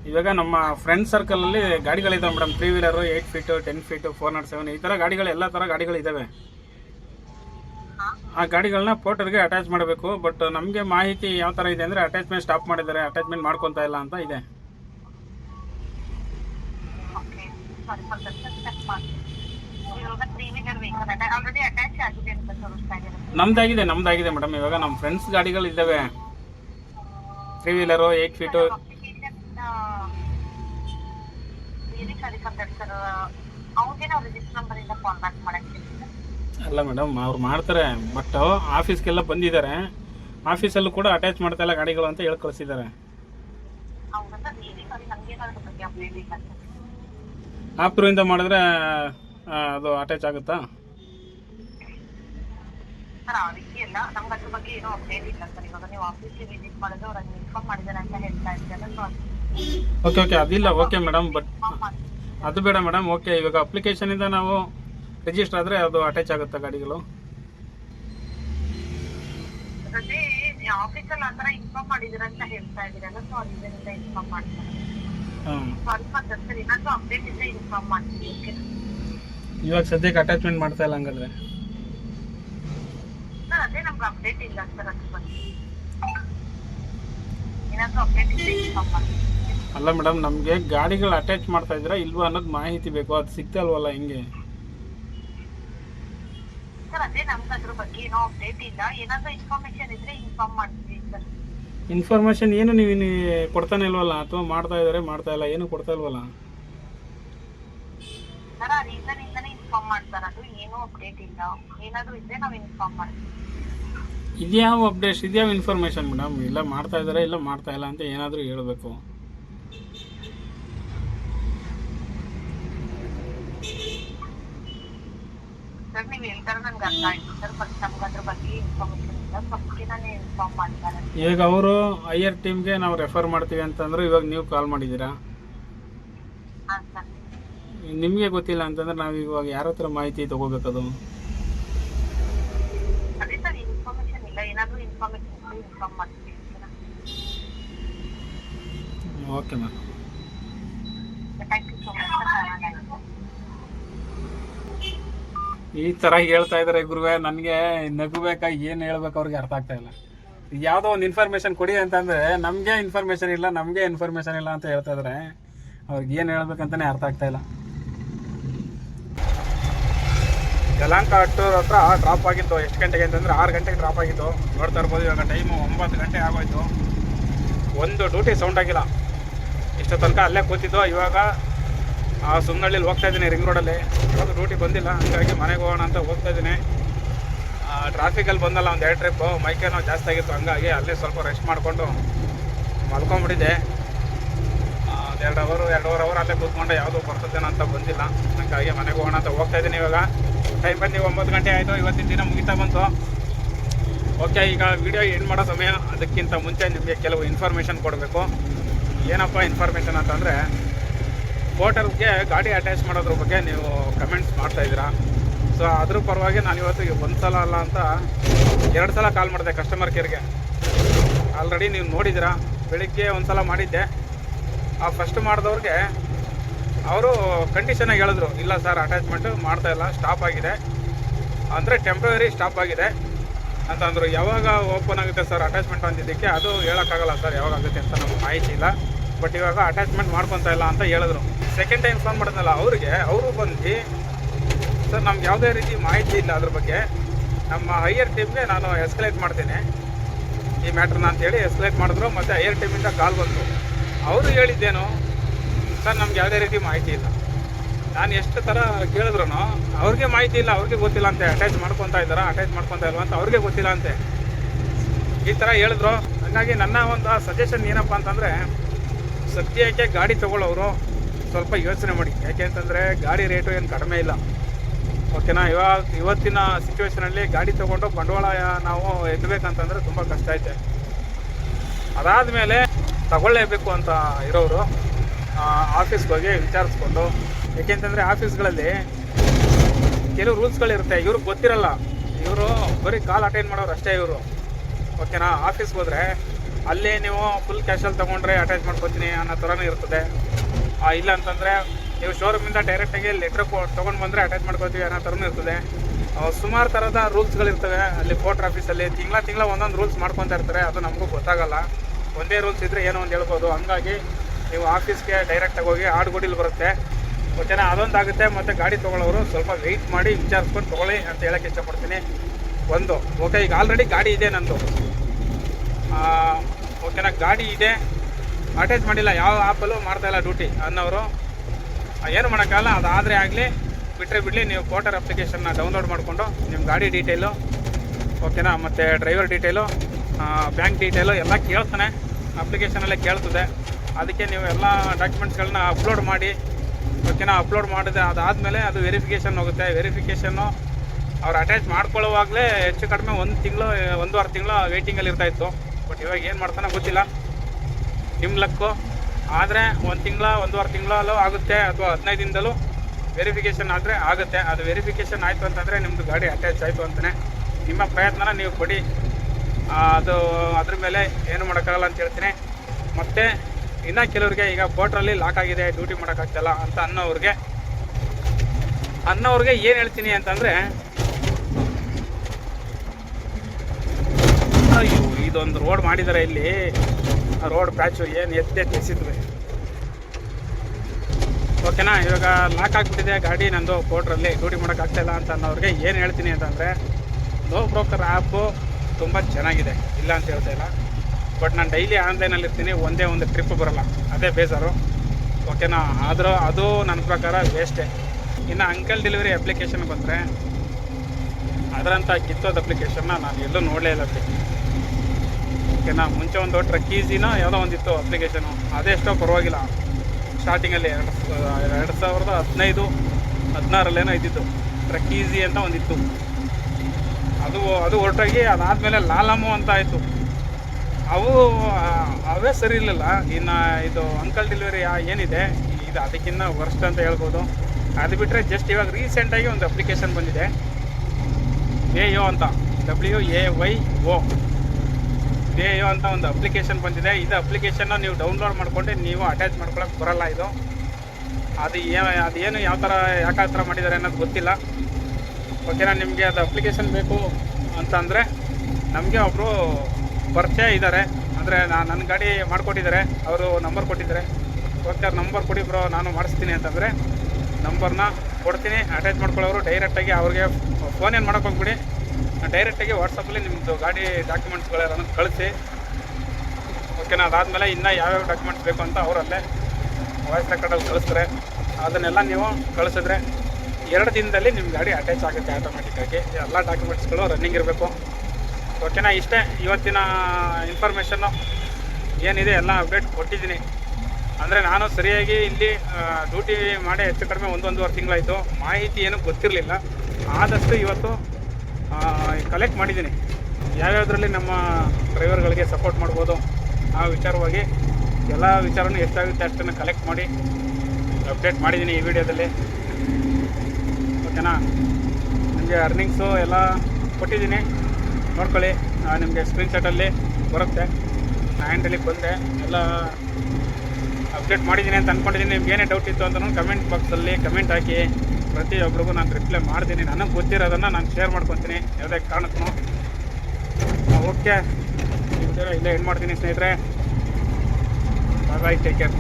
ಇವಾಗ ನಮ್ಮ ಫ್ರೆಂಡ್ ಸರ್ಕಲಲ್ಲಿ ಗಾಡಿಗಳಿದಾವೆ madam three wheeler eight feet ten feet four naught seven ಈ ಥರ ಗಾಡಿಗಳು ಎಲ್ಲ ಥರ ಗಾಡಿಗಳಿದ್ದಾವೆ ಆ ಗಾಡಿಗಳನ್ನ ಪೋರ್ಟರ್ಗೆ ಅಟ್ಯಾಚ್ ಮಾಡಬೇಕು ಬಟ್ ನಮಗೆ ಮಾಹಿತಿ ಯಾವ ಥರ ಇದೆ ಅಂದರೆ ಅಟ್ಯಾಚ್ಮೆಂಟ್ ಸ್ಟಾಪ್ ಮಾಡಿದ್ದಾರೆ ಅಟ್ಯಾಚ್ಮೆಂಟ್ ಮಾಡ್ಕೊತಾ ಇಲ್ಲ ಅಂತ ಇದೆ okay sorry for that check ಮಾಡಿ ಇವಾಗ three wheeler vehicle already attach ಆಗಿದೆ ಅಂತ ತೋರಿಸ್ತಾ ಇದ್ದಾರೆ. ನಮ್ದಾಗಿದೆ ನಮ್ದಾಗಿದೆ ಮೇಡಮ್ ಇವಾಗ ನಮ್ಮ ಫ್ರೆಂಡ್ಸ್ ಗಾಡಿಗಳು ಇದ್ದಾವೆ. ತ್ರೀ ವೀಲರು ಏಟ್ ಫೀಟು ಅಲ್ಲ ಮೇಡಮ್ ಅವ್ರು ಮಾಡ್ತಾರೆ ಬಟ್ ಆಫೀಸ್ಗೆಲ್ಲ ಬಂದಿದ್ದಾರೆ. ಆಫೀಸಲ್ಲೂ ಕೂಡ ಅಟ್ಯಾಚ್ ಮಾಡ್ತಾ ಇಲ್ಲ ಗಾಡಿಗಳು ಅಂತ ಹೇಳಿ ಕಳಿಸಿದ್ದಾರೆ. ಆಪ್ರಿಂದ ಮಾಡಿದ್ರೆ ಅದು ಅಟ್ಯಾಚ್ ಆಗುತ್ತಾ? ಸರ್ ರೀತಿ ಎಲ್ಲ ನಮ್ಗೆ ಅದ್ರ ಬಗ್ಗೆ ಏನು ಅಪ್ಡೇಟ್ ಇಲ್ಲ ಸರ್. ಇವಾಗ ನೀವು ಆಫೀಸ್ಗೆ ವಿಸಿಟ್ ಮಾಡಿದ್ರೆ ಅವ್ರು ಇನ್ಫಾರ್ಮ್ ಮಾಡಿದ್ದಾರೆ ಅಂತ ಹೇಳ್ತಾ ಇದ್ದಾರೆ. ಸೊ ಓಕೆ ಓಕೆ ಅದಿಲ್ಲ. ಓಕೆ ಮೇಡಮ್ ಬಟ್ ಅದು ಬೇಡ ಮೇಡಮ್ ಓಕೆ ಇವಾಗ ಅಪ್ಲಿಕೇಶನಿಂದ ನಾವು ರಿಜಿಸ್ಟರ್ ಆದ್ರೆ ಅದು ಅಟ್ಯಾಚ್ ಆಗುತ್ತಾ ಗಾಡಿಗಳು? ಅದೇ ಆಫೀಸಲ್ಲಿ ಆ ಥರ ಇನ್ಫಾರ್ಮ್ ಮಾಡಿದ್ದೀರ ಅಂತ ಹೇಳ್ತಾ ಇದ್ದೀರಲ್ಲ ಸೊ ಅದರಿಂದ ಇನ್ಫಾರ್ಮ್ ಮಾಡ್ತಾರೆ ಹಾಂ ಸಾರಿ ಏನಾದರೂ ಅಪ್ಡೇಟ್ ಇದ್ದರೆ ಇನ್ಫಾರ್ಮ್ ಮಾಡ್ತೀವಿ ಓಕೆ ಇವಾಗ ಸದ್ಯಕ್ಕೆ ಅಟ್ಯಾಚ್ಮೆಂಟ್ ಮಾಡ್ತಾ ಇಲ್ಲ ಹಂಗಾದ್ರೆ. ಅಪ್ಡೇಟ್ ಇಲ್ಲ ಸರ್ ಅದ್ರ ಬಗ್ಗೆ ಏನಾದರೂ ಅಪ್ಡೇಟ್ ಇದ್ದರೆ ಅಲ್ಲ ಮೇಡಮ್ ನಮಗೆ ಗಾಡಿಗಳು ಅಟ್ಯಾಚ್ ಮಾಡ್ತಾ ಇದ್ದೀರಾ ಇಲ್ವಾ ಅನ್ನೋದು ಮಾಹಿತಿ ಬೇಕು. ಅದು ಸಿಗ್ತಲ್ವಲ್ಲ ಹೆಂಗೆ? ಸರ್ ಅದೇ ನಮ್ಗೆ ಅದ್ರ ಬಗ್ಗೆ ಏನೋ ಅಪ್ಡೇಟ್ ಇಲ್ಲ. ಏನಾದರೂ ಇನ್ಫಾರ್ಮೇಶನ್ ಇದ್ರೆ ಇನ್ಫಾರ್ಮ್ ಮಾಡ್ತೀವಿ ಸರ್. ಇನ್ಫಾರ್ಮೇಷನ್ ಏನು ನೀವು ಇನ್ನು ಕೊಡ್ತಾನೆ ಇಲ್ವಲ್ಲ? ಅಥವಾ ಮಾಡ್ತಾ ಇದ್ದಾರೆ ಮಾಡ್ತಾ ಇಲ್ಲ ಏನು ಕೊಡ್ತಾ ಇಲ್ವಲ್ಲ? ಸರ್ ಆ ರೀಸನ್ ಇಂದಾನೆ ಇನ್ಫಾರ್ಮ್ ಮಾಡ್ತಾರೆ. ಅದು ಏನೂ ಅಪ್ಡೇಟ್ ಇಲ್ಲ. ಏನಾದರೂ ಇದ್ರೆ ನಾವು ಇನ್ಫಾರ್ಮ್ ಮಾಡ್ತೀವಿ. ಇದ್ಯಾವ ಅಪ್ಡೇಟ್ಸ್ ಇದ್ಯಾವ ಇನ್ಫಾರ್ಮೇಷನ್ ಮೇಡಮ್ ಇಲ್ಲ ಮಾಡ್ತಾ ಇದ್ದಾರೆ ಇಲ್ಲ ಮಾಡ್ತಾ ಇಲ್ಲ ಅಂತ ಏನಾದರೂ ಹೇಳಬೇಕು. ಸರ್ ನೀವು ಹೇಳ್ತಾರೆ ನನ್ಗೆ ಅರ್ಥ ಆಯ್ತು. ಸರ್ ಬಟ್ ನಮ್ಗೆ ಅದ್ರ ಬಗ್ಗೆ ಇನ್ಫಾರ್ಮೇಶನ್ ಇಲ್ಲ ಫಸ್ಟ್ಗೆ ನಾನೇ ಇನ್ಫಾರ್ಮ್ ಮಾಡ್ತಾರೆ. ಈಗ ಅವರು ಹೈಯರ್ ಟೀಮ್ಗೆ ನಾವು ರೆಫರ್ ಮಾಡ್ತೀವಿ ಅಂತಂದ್ರೆ ಇವಾಗ ನೀವು ಕಾಲ್ ಮಾಡಿದ್ದೀರಾ? ಹಾಂ ಸರ್ ನಿಮಗೆ ಗೊತ್ತಿಲ್ಲ ಅಂತಂದ್ರೆ ನಾವು ಇವಾಗ ಯಾರ ಹತ್ರ ಮಾಹಿತಿ ತಗೋಬೇಕದು ಅದೇ ಸರ್ ಇನ್ಫಾರ್ಮೇಶನ್ ಇಲ್ಲ ಏನಾದ್ರು ಇನ್ಫಾರ್ಮೇಶನ್ ಇದ್ರೆ inform okay ma'am thank you so much ಈ ಥರ ಹೇಳ್ತಾ ಇದ್ದಾರೆ ಗುರುವೆ ನನಗೆ ನಗುಬೇಕಾ ಏನು ಹೇಳ್ಬೇಕು ಅವ್ರಿಗೆ ಅರ್ಥ ಆಗ್ತಾ ಇಲ್ಲ. ಯಾವುದೋ ಒಂದು ಇನ್ಫಾರ್ಮೇಷನ್ ಕೊಡಿ ಅಂತಂದರೆ ನಮಗೆ ಇನ್ಫಾರ್ಮೇಷನ್ ಇಲ್ಲ ನಮಗೆ ಇನ್ಫಾರ್ಮೇಷನ್ ಇಲ್ಲ ಅಂತ ಹೇಳ್ತಾ ಇದ್ದಾರೆ ಅವ್ರಿಗೆ ಏನು ಹೇಳ್ಬೇಕಂತಾನೆ ಅರ್ಥ ಆಗ್ತಾ ಇಲ್ಲ. ಯಲಾಂಕ ಅಟ್ಟೂರ್ ಹತ್ರ ಡ್ರಾಪ್ ಆಗಿತ್ತು ಎಷ್ಟು ಗಂಟೆಗೆ ಅಂತಂದ್ರೆ ಆರು ಗಂಟೆಗೆ ಡ್ರಾಪ್ ಆಗಿತ್ತು ನೋಡ್ತಾ ಇರ್ಬೋದು ಇವಾಗ ಟೈಮು ಒಂಬತ್ತು ಗಂಟೆ ಆಗೋಯ್ತು. ಒಂದು ಡ್ಯೂಟಿ ಸೌಂಡ್ ಆಗಿಲ್ಲ. ಇಷ್ಟು ತನಕ ಅಲ್ಲೇ ಕೂತಿದ್ದು. ಇವಾಗ, ಆ ಸುಮ್ಮನಹಳ್ಳಿಲಿ ಹೋಗ್ತಾ ಇದ್ದೀನಿ ರಿಂಗ್ ರೋಡಲ್ಲಿ ಇವಾಗ ಡ್ಯೂಟಿ ಬಂದಿಲ್ಲ. ಹಂಗಾಗಿ ಮನೆಗೆ ಹೋಗೋಣ ಅಂತ ಹೋಗ್ತಾ ಇದ್ದೀನಿ. ಟ್ರಾಫಿಕಲ್ಲಿ ಬಂದಲ್ಲ ಒಂದು ಎರಡು ಟ್ರಿಪ್ಪು ಮೈಕೇನೋ ಜಾಸ್ತಿ ಆಗಿತ್ತು. ಹಂಗಾಗಿ ಅಲ್ಲೇ ಸ್ವಲ್ಪ ರೆಸ್ಟ್ ಮಾಡಿಕೊಂಡು ಮಲ್ಕೊಂಬಿಟ್ಟಿದ್ದೆ. ಎರಡು ಅವರು ಎರಡೂವರೆ ಅವರ್ ಅಲ್ಲೇ ಕೂತ್ಕೊಂಡು. ಯಾವುದೂ ಬರ್ತದೇನೋ ಅಂತ ಬಂದಿಲ್ಲ. ಹಂಗಾಗಿ ಮನೆಗೆ ಹೋಗೋಣ ಅಂತ ಹೋಗ್ತಾ ಇದ್ದೀನಿ ಇವಾಗ. ಟೈಮ್ ಬಂದು ಒಂಬತ್ತು ಗಂಟೆ ಆಯಿತು, ಇವತ್ತಿನ ದಿನ ಮುಗಿತಾ ಬಂತು. ಓಕೆ, ಈಗ ವಿಡಿಯೋ ಏನು ಮಾಡೋ ಸಮಯ? ಅದಕ್ಕಿಂತ ಮುಂಚೆ ನಿಮಗೆ ಕೆಲವು ಇನ್ಫಾರ್ಮೇಷನ್ ಕೊಡಬೇಕು. ಏನಪ್ಪ ಇನ್ಫಾರ್ಮೇಷನ್ ಅಂತಂದರೆ, ಹೋಟೆಲ್ಗೆ ಗಾಡಿ ಅಟ್ಯಾಚ್ ಮಾಡೋದ್ರ ಬಗ್ಗೆ ನೀವು ಕಮೆಂಟ್ಸ್ ಮಾಡ್ತಾ ಇದ್ದೀರಾ. ಸೊ ಅದ್ರ ಪರವಾಗಿ ನಾನು ಇವತ್ತು ಒಂದು ಸಲ ಅಲ್ಲ ಅಂತ ಎರಡು ಸಲ ಕಾಲ್ ಮಾಡಿದೆ ಕಸ್ಟಮರ್ ಕೇರ್ಗೆ ಆಲ್ರೆಡಿ ನೀವು ನೋಡಿದ್ದೀರಾ? ಬೆಳಿಗ್ಗೆ ಒಂದು ಸಲ ಮಾಡಿದ್ದೆ. ಆ ಫಸ್ಟ್ ಮಾಡಿದವ್ರಿಗೆ ಅವರು ಕಂಡೀಷನಾಗಿ ಹೇಳಿದ್ರು, ಇಲ್ಲ ಸರ್ ಅಟ್ಯಾಚ್ಮೆಂಟು ಮಾಡ್ತಾ ಇಲ್ಲ ಸ್ಟಾಪ್ ಆಗಿದೆ. ಅಂದರೆ ಟೆಂಪ್ರವರಿ ಸ್ಟಾಪ್ ಆಗಿದೆ ಅಂತ ಅಂದರು. ಯಾವಾಗ ಓಪನ್ ಆಗುತ್ತೆ ಸರ್ ಅಟ್ಯಾಚ್ಮೆಂಟ್ ಅಂದಿದ್ದಕ್ಕೆ ಅದು ಹೇಳೋಕ್ಕಾಗಲ್ಲ ಸರ್ ಯಾವಾಗ ಆಗುತ್ತೆ ಅಂತ ನಮ್ಗೆ ಮಾಹಿತಿ ಇಲ್ಲ. ಬಟ್ ಇವಾಗ ಅಟ್ಯಾಚ್ಮೆಂಟ್ ಮಾಡ್ಕೊತಾ ಇಲ್ಲ ಅಂತ ಹೇಳಿದ್ರು. ಸೆಕೆಂಡ್ ಟೈಮ್ ಫೋನ್ ಮಾಡಿದ್ನಲ್ಲ ಅವ್ರಿಗೆ, ಅವರು ಬಂದು ಸರ್ ನಮ್ಗೆ ಯಾವುದೇ ರೀತಿ ಮಾಹಿತಿ ಇಲ್ಲ ಅದ್ರ ಬಗ್ಗೆ. ನಮ್ಮ ಹೈಯರ್ ಟೀಮ್ಗೆ ನಾನು ಎಸ್ಕಲೇಟ್ ಮಾಡ್ತೀನಿ. ಈ ಮ್ಯಾಟ್ರನ್ನ ಅಂತೇಳಿ ಎಸ್ಕಲೇಟ್ ಮಾಡಿದ್ರು, ಮತ್ತು ಹೈಯರ್ ಟೀಮಿಂದ ಕಾಲ್ ಬಂತು. ಅವರು ಹೇಳಿದ್ದೇನು ಸರ್ ನಮ್ಗೆ ಯಾವುದೇ ರೀತಿ ಮಾಹಿತಿ ಇಲ್ಲ. ನಾನು ಎಷ್ಟು ಥರ ಕೇಳಿದ್ರು ಅವ್ರಿಗೆ ಮಾಹಿತಿ ಇಲ್ಲ, ಅವ್ರಿಗೆ ಗೊತ್ತಿಲ್ಲ ಅಂತೆ. ಅಟ್ಯಾಚ್ ಮಾಡ್ಕೊತಾ ಇದ್ದಾರಾ, ಅಟ್ಯಾಚ್ ಮಾಡ್ಕೊತಾ ಇಲ್ವಾ ಅಂತ ಅವ್ರಿಗೆ ಗೊತ್ತಿಲ್ಲ ಅಂತೆ. ಈ ಥರ ಹೇಳಿದ್ರು. ಹಾಗಾಗಿ ನನ್ನ ಒಂದು ಸಜೆಷನ್ ಏನಪ್ಪ ಅಂತಂದರೆ, ಸದ್ಯಕ್ಕೆ ಗಾಡಿ ತೊಗೊಳ್ಳೋರು ಸ್ವಲ್ಪ ಯೋಚನೆ ಮಾಡಿ. ಯಾಕೆ ಅಂತಂದರೆ, ಗಾಡಿ ರೇಟು ಏನು ಕಡಿಮೆ ಇಲ್ಲ. ಓಕೆನಾ? ಇವಾಗ ಇವತ್ತಿನ ಸಿಚುವೇಶನಲ್ಲಿ ಗಾಡಿ ತೊಗೊಂಡು ಬಂಡವಾಳ ನಾವು ಎತ್ತಬೇಕಂತಂದರೆ ತುಂಬ ಕಷ್ಟ ಐತೆ. ಅದಾದಮೇಲೆ ತಗೊಳ್ಳೇಬೇಕು ಅಂತ ಇರೋರು ಆಫೀಸ್ಗೆ ಹೋಗಿ ವಿಚಾರಿಸ್ಕೊಂಡು, ಏಕೆಂತಂದರೆ ಆಫೀಸ್ಗಳಲ್ಲಿ ಕೆಲವು ರೂಲ್ಸ್ಗಳಿರುತ್ತೆ ಇವ್ರಿಗೆ ಗೊತ್ತಿರಲ್ಲ. ಇವರು ಬರೀ ಕಾಲ್ ಅಟೆಂಡ್ ಮಾಡೋರು ಅಷ್ಟೇ ಇವರು. ಓಕೆನಾ ಆಫೀಸ್ಗೆ ಹೋದರೆ ಅಲ್ಲೇ ನೀವು ಫುಲ್ ಕ್ಯಾಶಲ್ಲಿ ತೊಗೊಂಡ್ರೆ ಅಟ್ಯಾಚ್ ಮಾಡ್ಕೊತೀನಿ ಅನ್ನೋ ಥರನೇ ಇರ್ತದೆ. ಇಲ್ಲ ಅಂತಂದರೆ ನೀವು ಶೋರೂಮಿಂದ ಡೈರೆಕ್ಟಾಗಿ ಲೆಟ್ರ್ ತೊಗೊಂಡು ಬಂದರೆ ಅಟ್ಯಾಚ್ ಮಾಡ್ಕೊತೀವಿ ಅನ್ನೋ ಥರನೂ ಇರ್ತದೆ. ಸುಮಾರು ಥರದ ರೂಲ್ಸ್ಗಳಿರ್ತವೆ ಅಲ್ಲಿ ಕೋರ್ಟ್ ಆಫೀಸಲ್ಲಿ ತಿಂಗಳ ತಿಂಗಳ ಒಂದೊಂದು ರೂಲ್ಸ್ ಮಾಡ್ಕೊತಾ ಇರ್ತಾರೆ. ಅದು ನಮಗೂ ಗೊತ್ತಾಗಲ್ಲ. ಒಂದೇ ರೂಲ್ಸ್ ಇದ್ದರೆ ಏನೋ ಒಂದು ಹೇಳ್ಬೋದು. ಹಂಗಾಗಿ ನೀವು ಆಫೀಸ್ಗೆ ಡೈರೆಕ್ಟಾಗಿ ಹೋಗಿ ಆಡುಗುಡಿಲಿ ಬರುತ್ತೆ. ಓಕೆನಾ ಅದೊಂದಾಗುತ್ತೆ, ಮತ್ತು ಗಾಡಿ ತೊಗೊಳ್ಳೋರು ಸ್ವಲ್ಪ ವೆಯ್ಟ್ ಮಾಡಿ ವಿಚಾರಿಸ್ಕೊಂಡು ತೊಗೊಳ್ಳಿ ಅಂತ ಹೇಳಕ್ಕೆ ಇಷ್ಟಪಡ್ತೀನಿ. ಒಂದು ಓಕೆ ಈಗ ಆಲ್ರೆಡಿ ಗಾಡಿ ಇದೆ ನಂದು. ಓಕೆನಾ ಗಾಡಿ ಇದೆ. ಅಟ್ಯಾಚ್ ಮಾಡಿಲ್ಲ, ಯಾವ ಆ್ಯಪಲ್ಲೂ ಮಾಡ್ತಾ ಇಲ್ಲ ಡ್ಯೂಟಿ ಅನ್ನೋರು. ಏನು ಮಾಡೋಕ್ಕಾಗಲ್ಲ, ಅದಾದರೆ ಆಗಲಿ ಬಿಟ್ಟರೆ ಬಿಡಲಿ, ನೀವು ಪೋಟರ್ ಅಪ್ಲಿಕೇಶನ್ನ ಡೌನ್ಲೋಡ್ ಮಾಡಿಕೊಂಡು ನಿಮ್ಮ ಗಾಡಿ ಡೀಟೇಲು ಓಕೆನಾ ಮತ್ತು ಡ್ರೈವರ್ ಡೀಟೇಲು ಬ್ಯಾಂಕ್ ಡೀಟೇಲು ಎಲ್ಲ ಕೇಳ್ತಾನೆ. ಅಪ್ಲಿಕೇಶನಲ್ಲೇ ಕೇಳ್ತದೆ. ಅದಕ್ಕೆ ನೀವು ಎಲ್ಲ ಡಾಕ್ಯುಮೆಂಟ್ಸ್ಗಳನ್ನ ಅಪ್ಲೋಡ್ ಮಾಡಿ, ಓಕೆನಾ? ಅಪ್ಲೋಡ್ ಮಾಡಿದೆ ಅದಾದಮೇಲೆ ಅದು ವೆರಿಫಿಕೇಷನ್ ಹೋಗುತ್ತೆ. ವೆರಿಫಿಕೇಷನ್ನು ಅವ್ರು ಅಟ್ಯಾಚ್ ಮಾಡ್ಕೊಳ್ಳೋವಾಗಲೇ ಹೆಚ್ಚು ಕಡಿಮೆ ಒಂದು ತಿಂಗಳು, ಒಂದೂವರೆ ತಿಂಗಳು ವೇಟಿಂಗಲ್ಲಿ ಇರ್ತಾಯಿತ್ತು ಬಟ್ ಇವಾಗ ಏನು ಮಾಡ್ತಾನೋ ಗೊತ್ತಿಲ್ಲ. ನಿಮ್ಮ ಲಕ್ಕು. ಆದರೆ ಒಂದು ತಿಂಗಳ, ಒಂದೂವರೆ ತಿಂಗಳಲ್ಲೂ ಆಗುತ್ತೆ ಅಥವಾ ಹದಿನೈದು ದಿನದಲ್ಲೂ ವೆರಿಫಿಕೇಷನ್ ಆದರೆ ಆಗುತ್ತೆ. ಅದು ವೆರಿಫಿಕೇಷನ್ ಆಯಿತು ಅಂತಂದರೆ ನಿಮ್ಮದು ಗಾಡಿ ಅಟ್ಯಾಚ್ ಆಯಿತು ಅಂತಲೇ ನಿಮ್ಮ ಪ್ರಯತ್ನನ ನೀವು ಕೊಡಿ ಅದು ಅದ್ರ ಮೇಲೆ ಏನು ಮಾಡೋಕ್ಕಾಗಲ್ಲ ಅಂತ ಹೇಳ್ತೀನಿ. ಮತ್ತು ಇನ್ನು ಕೆಲವ್ರಿಗೆ ಈಗ ಬೋಟ್ರಲ್ಲಿ ಲಾಕ್ ಆಗಿದೆ, ಡ್ಯೂಟಿ ಮಾಡೋಕ್ಕಾಗ್ತಿಲ್ಲ ಅಂತ ಅನ್ನೋವ್ರಿಗೆ. ಅನ್ನೋರ್ಗೆ ಏನು ಹೇಳ್ತೀನಿ ಅಂತಂದರೆ, ಅಯ್ಯೋ, ಇದೊಂದು ರೋಡ್ ಮಾಡಿದ್ದಾರೆ ಇಲ್ಲಿ. ರೋಡ್ ಪ್ಯಾಚು ಏನು ಎತ್ತೆ ತೆಗೆಸಿದ್ವಿ ಓಕೆನಾ ಇವಾಗ ಲಾಕ್ ಆಗಿಬಿಟ್ಟಿದೆ, ಗಾಡಿ ನಂದು ಕೋರ್ಟ್ರಲ್ಲಿ ಡ್ಯೂಟಿ ಮಾಡೋಕ್ಕಾಗ್ತಾಯಿಲ್ಲ ಅಂತ ಅನ್ನೋರಿಗೆ ಏನು ಹೇಳ್ತೀನಿ ಅಂತಂದರೆ ನೋ ಬ್ರೋಕರ್ ಆ್ಯಪು ತುಂಬ ಚೆನ್ನಾಗಿದೆ. ಇಲ್ಲ ಅಂತ ಹೇಳ್ತಾ ಇಲ್ಲ. ಬಟ್ ನಾನು ಡೈಲಿ ಆನ್ಲೈನಲ್ಲಿ ಇರ್ತೀನಿ, ಒಂದೇ ಒಂದು ಟ್ರಿಪ್ ಬರಲ್ಲ. ಅದೇ ಬೇಜಾರು. ಓಕೆನಾ ಆದರೂ ಅದು ನನ್ನ ಪ್ರಕಾರ ವೇಸ್ಟೇ ಇನ್ನು ಅಂಕಲ್ ಡೆಲಿವರಿ ಅಪ್ಲಿಕೇಶನ್ ಬಂದರೆ ಅದರಂಥ ಕಿತ್ತೋದ ಅಪ್ಲಿಕೇಶನ್ನ ನಾನು ಎಲ್ಲೂ ನೋಡಲೇ ಇಲ್ಲ ಓಕೆನಾ ಮುಂಚೆ ಒಂದು ಟ್ರಕ್ ಈಸಿನೋ ಯಾವುದೋ ಒಂದಿತ್ತು ಅಪ್ಲಿಕೇಶನು ಅದೆಷ್ಟೋ ಪರವಾಗಿಲ್ಲ. ಸ್ಟಾರ್ಟಿಂಗಲ್ಲಿ ಎರಡು ಎರಡು ಸಾವಿರದ ಹದಿನೈದು, ಹದಿನಾರಲ್ಲೇನೋ ಇದ್ದಿತ್ತು ಟ್ರಕ್ ಈಸಿ ಅಂತ ಒಂದಿತ್ತು. ಅದು ಅದು ಹೊರಟಾಗಿ ಅದಾದಮೇಲೆ ಲಾಲಮು ಅಂತ ಆಯಿತು. ಅವು ಅವೇ ಸರಿ ಇರಲಿಲ್ಲ ಇನ್ನು ಇದು ಅಂಕಲ್ ಡೆಲಿವರಿ ಏನಿದೆ, ಇದು ಅದಕ್ಕಿಂತ ವರ್ಸ್ಟ್ ಅಂತ ಹೇಳ್ಬೋದು. ಅದು ಬಿಟ್ಟರೆ ಜಸ್ಟ್ ಇವಾಗ ರೀಸೆಂಟಾಗಿ ಒಂದು ಅಪ್ಲಿಕೇಶನ್ ಬಂದಿದೆ. ಎ ಯೋ ಅಂತ. W A Y O A ಯೋ ಅಂತ ಒಂದು ಅಪ್ಲಿಕೇಶನ್ ಬಂದಿದೆ. ಇದು ಅಪ್ಲಿಕೇಶನ್ನ ನೀವು ಡೌನ್ಲೋಡ್ ಮಾಡಿಕೊಂಡು ನೀವು ಅಟ್ಯಾಚ್ ಮಾಡ್ಕೊಳಕ್ಕೆ ಬರಲ್ಲ ಇದು. ಅದು ಏ ಅದೇನು ಯಾವ ಥರ ಯಾಕೆ ಥರ ಮಾಡಿದ್ದಾರೆ ಅನ್ನೋದು ಗೊತ್ತಿಲ್ಲ. ಓಕೆನಾ ನಿಮಗೆ ಅದು ಅಪ್ಲಿಕೇಶನ್ ಬೇಕು ಅಂತಂದರೆ ನಮಗೆ ಒಬ್ಬರು ಪರಿಚಯ ಇದ್ದಾರೆ. ಅಂದರೆ ನಾನು ನನ್ನ ಗಾಡಿ ಮಾಡಿಕೊಟ್ಟಿದ್ದಾರೆ. ಅವರು ನಂಬರ್ ಕೊಟ್ಟಿದ್ದಾರೆ. ಓಕೆ ನಂಬರ್ ಕೊಡಿ ಬ್ರೋ ನಾನು ಮಾಡಿಸ್ತೀನಿ ಅಂತಂದರೆ ನಂಬರ್ನ ಕೊಡ್ತೀನಿ. ಅಟ್ಯಾಚ್ ಮಾಡ್ಕೊಳ್ಳೋರು ಡೈರೆಕ್ಟಾಗಿ ಅವ್ರಿಗೆ ಫೋನ್ ಏನು ಮಾಡೋಕೆ ಹೋಗ್ಬಿಡಿ. ಡೈರೆಕ್ಟಾಗಿ ವಾಟ್ಸಪ್ಪಲ್ಲಿ ನಿಮ್ಮದು ಗಾಡಿ ಡಾಕ್ಯುಮೆಂಟ್ಸ್ಗಳೆಲ್ಲ ಕಳಿಸಿ. ಓಕೆನಾ ಅದಾದಮೇಲೆ ಇನ್ನೂ ಯಾವ್ಯಾವ ಡಾಕ್ಯುಮೆಂಟ್ಸ್ ಬೇಕು ಅಂತ ಅವರಲ್ಲೇ ವಾಯ್ಸ್ ರೆಕಾರ್ಡಲ್ಲಿ ಕಳಿಸ್ತಾರೆ ಅದನ್ನೆಲ್ಲ ನೀವು ಕಳಿಸಿದ್ರೆ ಎರಡು ದಿನದಲ್ಲಿ ನಿಮ್ಮ ಗಾಡಿ ಅಟ್ಯಾಚ್ ಆಗುತ್ತೆ ಆಟೋಮೆಟಿಕ್ಕಾಗಿ ಎಲ್ಲ ಡಾಕ್ಯುಮೆಂಟ್ಸ್ಗಳು ರನ್ನಿಂಗ್ ಇರಬೇಕು. ಓಕೆನಾ? ಇಷ್ಟೇ ಇವತ್ತಿನ ಇನ್ಫಾರ್ಮೇಷನ್ನು ಏನಿದೆ ಎಲ್ಲ ಅಪ್ಡೇಟ್ ಕೊಟ್ಟಿದ್ದೀನಿ. ಅಂದರೆ ನಾನು ಸರಿಯಾಗಿ ಇಲ್ಲಿ ಡ್ಯೂಟಿ ಮಾಡಿ ಹೆಚ್ಚು ಕಡಿಮೆ ಒಂದೊಂದುವರೆ ತಿಂಗಳಾಯಿತು. ಮಾಹಿತಿ ಏನೂ ಗೊತ್ತಿರಲಿಲ್ಲ. ಆದಷ್ಟು ಇವತ್ತು ಕಲೆಕ್ಟ್ ಮಾಡಿದ್ದೀನಿ. ಯಾವ್ಯಾವುದರಲ್ಲಿ ನಮ್ಮ ಡ್ರೈವರ್ಗಳಿಗೆ ಸಪೋರ್ಟ್ ಮಾಡ್ಬೋದು ಆ ವಿಚಾರವಾಗಿ ಎಲ್ಲ ವಿಚಾರನೂ ಎಷ್ಟಾಗುತ್ತೆ ಅಷ್ಟನ್ನು ಕಲೆಕ್ಟ್ ಮಾಡಿ ಅಪ್ಡೇಟ್ ಮಾಡಿದ್ದೀನಿ ಈ ವಿಡಿಯೋದಲ್ಲಿ. ಓಕೆನಾ? ನಿಮಗೆ ಅರ್ನಿಂಗ್ಸು ಎಲ್ಲ ಕೊಟ್ಟಿದ್ದೀನಿ. ನೋಡ್ಕೊಳ್ಳಿ. ನಿಮಗೆ ಸ್ಕ್ರೀನ್ಶಾಟಲ್ಲಿ ಬರುತ್ತೆ. ಹ್ಯಾಂಡಲ್ಲಿ ಬಂದೆ. ಎಲ್ಲ ಅಪ್ಡೇಟ್ ಮಾಡಿದ್ದೀನಿ ಅಂತ ಅಂದ್ಕೊಂಡಿದ್ದೀನಿ ನಿಮ್ಗೆ ಏನೇ ಡೌಟ್ ಇತ್ತು ಅಂತ ಕಮೆಂಟ್ ಬಾಕ್ಸಲ್ಲಿ ಕಮೆಂಟ್ ಹಾಕಿ. ಪ್ರತಿಯೊಬ್ಬರಿಗೂ ನಾನು ರಿಪ್ಲೈ ಮಾಡ್ತೀನಿ. ನನಗೆ ಗೊತ್ತಿರೋದನ್ನು ನಾನು ಶೇರ್ ಮಾಡ್ಕೊತೀನಿ. ಯಾವುದೇ ಕಾರಣಕ್ಕೂ. ಓಕೆ. ಇಲ್ಲೇ ಏನು ಮಾಡ್ತೀನಿ ಸ್ನೇಹಿತರೆ. Bye take care